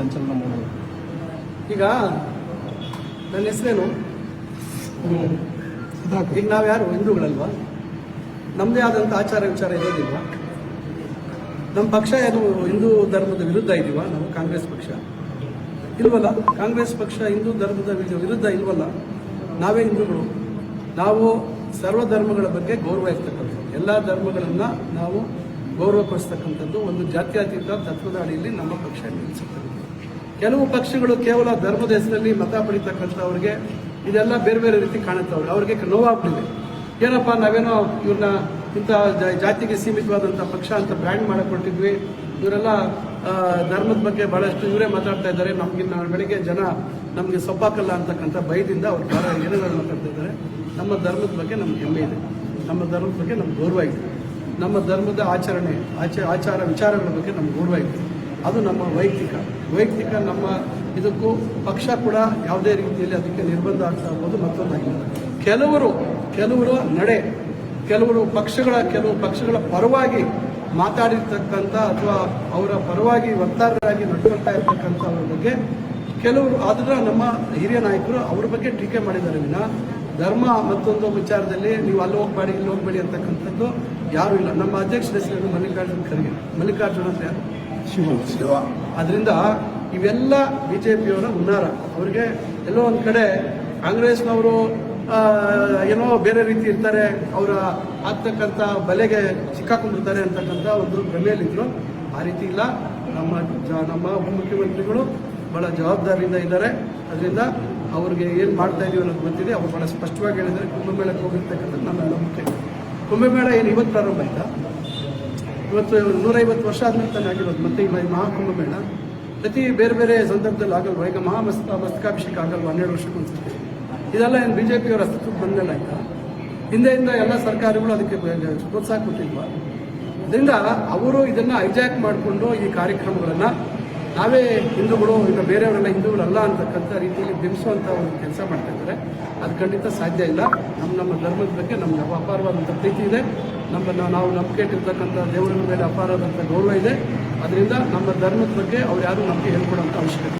ಸಂಚಲನ ಮಾಡೋದು. ಈಗ ನನ್ನ ಹೆಸರೇನು? ಈಗ ನಾವು ಯಾರು? ಹಿಂದೂಗಳಲ್ವಾ? ನಮ್ಮದೇ ಆದಂಥ ಆಚಾರ ವಿಚಾರ ಇರೋದಿಲ್ವಾ ನಮ್ಮ ಪಕ್ಷ ಏನು ಹಿಂದೂ ಧರ್ಮದ ವಿರುದ್ಧ ಇದೀವಾ ನಾವು ಕಾಂಗ್ರೆಸ್ ಪಕ್ಷ. ಇಲ್ವಲ್ಲ? ಕಾಂಗ್ರೆಸ್ ಪಕ್ಷ ಹಿಂದೂ ಧರ್ಮದ ವಿರು- ವಿರುದ್ಧ ಇಲ್ವಲ್ಲ? ನಾವೇ ಹಿಂದೂಗಳು. ನಾವು ಸರ್ವ ಧರ್ಮಗಳ ಬಗ್ಗೆ ಗೌರವ ಇರ್ತಕ್ಕಂಥದ್ದು. ಎಲ್ಲ ಧರ್ಮಗಳನ್ನು ನಾವು ಗೌರವಪಡಿಸ್ತಕ್ಕಂಥದ್ದು ಒಂದು ಜಾತ್ಯತೀತ ತತ್ವದ ಅಡಿಯಲ್ಲಿ ನಮ್ಮ ಪಕ್ಷ ನಿಲ್ಲಿಸುತ್ತದೆ. ಕೆಲವು ಪಕ್ಷಗಳು ಕೇವಲ ಧರ್ಮದ ಹೆಸರಲ್ಲಿ ಮತ ಪಡಿತಕ್ಕಂಥವ್ರಿಗೆ ಇದೆಲ್ಲ ಬೇರೆ ಬೇರೆ ರೀತಿ ಕಾಣುತ್ತವ್ರೆ ಅವ್ರಿಗೆ ನೋವಾಗ್ಬಿಟ್ಟಿದೆ. ಏನಪ್ಪ, ನಾವೇನೋ ಇವ್ರನ್ನ ಇಂಥ ಜಾತಿಗೆ ಸೀಮಿತವಾದಂಥ ಪಕ್ಷ ಅಂತ ಬ್ರ್ಯಾಂಡ್ ಮಾಡಿಕೊಟ್ಟಿದ್ವಿ. ಇವರೆಲ್ಲ ಧರ್ಮದ ಬಗ್ಗೆ ಬಹಳಷ್ಟು ಇವರೇ ಮಾತಾಡ್ತಾ ಇದ್ದಾರೆ. ನಮಗಿನ್ನ ಬೆಳಿಗ್ಗೆ ಜನ ನಮಗೆ ಸೊಪ್ಪಾಕಲ್ಲ ಅಂತಕ್ಕಂಥ ಭಯದಿಂದ ಅವ್ರು ಬಹಳ ಏನೇನು ಮಾತಾಡ್ತಾ ಇದ್ದಾರೆ. ನಮ್ಮ ಧರ್ಮದ ಬಗ್ಗೆ ನಮ್ಗೆ ಹೆಮ್ಮೆ ಇದೆ. ನಮ್ಮ ಧರ್ಮದ ಬಗ್ಗೆ ನಮ್ಗೆ ಗೌರವ ಇದೆ. ನಮ್ಮ ಧರ್ಮದ ಆಚರಣೆ, ಆಚ, ಆಚಾರ ವಿಚಾರಗಳ ಬಗ್ಗೆ ನಮ್ಗೆ ಗೌರವ ಇದೆ. ಅದು ನಮ್ಮ ವೈಯಕ್ತಿಕ. ವೈಯಕ್ತಿಕ ನಮ್ಮ ಇದಕ್ಕೂ ಪಕ್ಷ ಕೂಡ ಯಾವುದೇ ರೀತಿಯಲ್ಲಿ ಅದಕ್ಕೆ ನಿರ್ಬಂಧ ಆಗ್ತಾ ಇರ್ಬೋದು ಮತ್ತೊಂದಾಗಿಲ್ಲ ಕೆಲವರು ಕೆಲವರು ನಡೆ, ಕೆಲವರು ಪಕ್ಷಗಳ, ಕೆಲವು ಪಕ್ಷಗಳ ಪರವಾಗಿ ಮಾತಾಡಿರ್ತಕ್ಕಂಥ ಅಥವಾ ಅವರ ಪರವಾಗಿ ವಕ್ತಾರರಾಗಿ ನಡ್ಕೊಳ್ತಾ ಇರ್ತಕ್ಕಂಥವ್ರ ಬಗ್ಗೆ ಕೆಲವರು ಆದ್ರೆ ನಮ್ಮ ಹಿರಿಯ ನಾಯಕರು ಅವ್ರ ಬಗ್ಗೆ ಟೀಕೆ ಮಾಡಿದ್ದಾರೆ ವಿನ. ಧರ್ಮ ಮತ್ತೊಂದು ವಿಚಾರದಲ್ಲಿ ನೀವು ಅಲ್ಲಿ ಹೋಗ್ಬೇಡಿ, ಇಲ್ಲಿ ಹೋಗ್ಬೇಡಿ ಅಂತಕ್ಕಂಥದ್ದು ಯಾರೂ ಇಲ್ಲ. ನಮ್ಮ ಅಧ್ಯಕ್ಷರ ಹೆಸರು ಮಲ್ಲಿಕಾರ್ಜುನ ಖರ್ಗೆ. ಮಲ್ಲಿಕಾರ್ಜುನ ಅಂತ ಯಾರು? ಶಿವ ಅದರಿಂದ ಇವೆಲ್ಲ ಬಿ ಜೆ ಪಿಯವರ ಹುನ್ನಾರ. ಅವ್ರಿಗೆ ಎಲ್ಲೋ ಒಂದು ಕಡೆ ಕಾಂಗ್ರೆಸ್ನವರು ಏನೋ ಬೇರೆ ರೀತಿ ಇರ್ತಾರೆ, ಅವರ ಆಗ್ತಕ್ಕಂಥ ಬಲೆಗೆ ಸಿಕ್ಕಾಕೊಂಡಿರ್ತಾರೆ ಅಂತಕ್ಕಂಥ ಒಂದು ಭ್ರಮೆಯಲ್ಲಿದ್ದರು ಆ ರೀತಿ ಇಲ್ಲ. ನಮ್ಮ ಜ- ನಮ್ಮ ಉಪಮುಖ್ಯಮಂತ್ರಿಗಳು ಭಾಳ ಜವಾಬ್ದಾರಿಯಿಂದ ಇದ್ದಾರೆ. ಅದರಿಂದ ಅವ್ರಿಗೆ ಏನು ಮಾಡ್ತಾ ಇದೀವಿ ಅನ್ನೋದು ಗೊತ್ತಿದೆ. ಅವ್ರು ಭಾಳ ಸ್ಪಷ್ಟವಾಗಿ ಹೇಳಿದರೆ ಕುಂಭಮೇಳಕ್ಕೆ ಹೋಗಿರ್ತಕ್ಕಂಥದ್ದು ನಮ್ಮ ನಂಬಿಕೆ ಕುಂಭಮೇಳ ಏನು ಇವತ್ತು ಪ್ರಾರಂಭ ಆಯ್ತಾ? ಇವತ್ತು ನೂರೈವತ್ತು ವರ್ಷ ಆದಮೇಲೆ ತಾನೇ ಆಗಿರೋದು. ಮತ್ತೆ ಈ ಮಹಾಕುಂಭ ಮೇಳ. ಪ್ರತಿ ಬೇರೆ ಬೇರೆ ಸಂದರ್ಭದಲ್ಲಿ ಆಗಲ್ವಾ? ಈಗ ಮಹಾಮಸ್ತ, ಮಸ್ತಕಾಭಿಷೇಕ ಆಗಲ್ವಾ? ಹನ್ನೆರಡು ವರ್ಷಕ್ಕೊಂದ್ಸತಿ ಇದೆಲ್ಲ ಏನು ಬಿ ಜೆ ಪಿಯವ್ರ ಅಸ್ತಿತ್ವಕ್ಕೆ ಬಂದಮೇಲೆ ಆಯ್ತಾ? ಹಿಂದೆಯಿಂದ ಎಲ್ಲ ಸರ್ಕಾರಗಳು ಅದಕ್ಕೆ ಪ್ರೋತ್ಸಾಹ ಕೊಟ್ಟಿಲ್ವಾ? ಅದರಿಂದ ಅವರು ಇದನ್ನು ಹೈಜಾಕ್ ಮಾಡಿಕೊಂಡು ಈ ಕಾರ್ಯಕ್ರಮಗಳನ್ನ ನಾವೇ ಹಿಂದೂಗಳು, ಇನ್ನು ಬೇರೆಯವರೆಲ್ಲ ಹಿಂದೂಗಳಲ್ಲ ಅಂತಕ್ಕಂಥ ರೀತಿಯಲ್ಲಿ ಬಿಂಬಿಸುವಂಥ ಒಂದು ಕೆಲಸ ಮಾಡ್ತಾ ಇದ್ದಾರೆ. ಅದು ಖಂಡಿತ ಸಾಧ್ಯ ಇಲ್ಲ. ನಮ್ಮ ನಮ್ಮ ಧರ್ಮದ ಬಗ್ಗೆ ನಮಗೆ ಅಪಾರವಾದಂಥ ಪ್ರೀತಿ ಇದೆ. ನಮ್ಮನ್ನು ನಾವು ನಂಬಿಕೆ ಇಟ್ಟಿರ್ತಕ್ಕಂಥ ದೇವರ ಮೇಲೆ ಅಪಾರವಾದಂಥ ಗೌರವ ಇದೆ. ಅದರಿಂದ ನಮ್ಮ ಧರ್ಮದ ಬಗ್ಗೆ ಅವ್ರು ಯಾರೂ ನಮಗೆ ಹೇಳ್ಕೊಡೋಂಥ ಅವಶ್ಯಕತೆ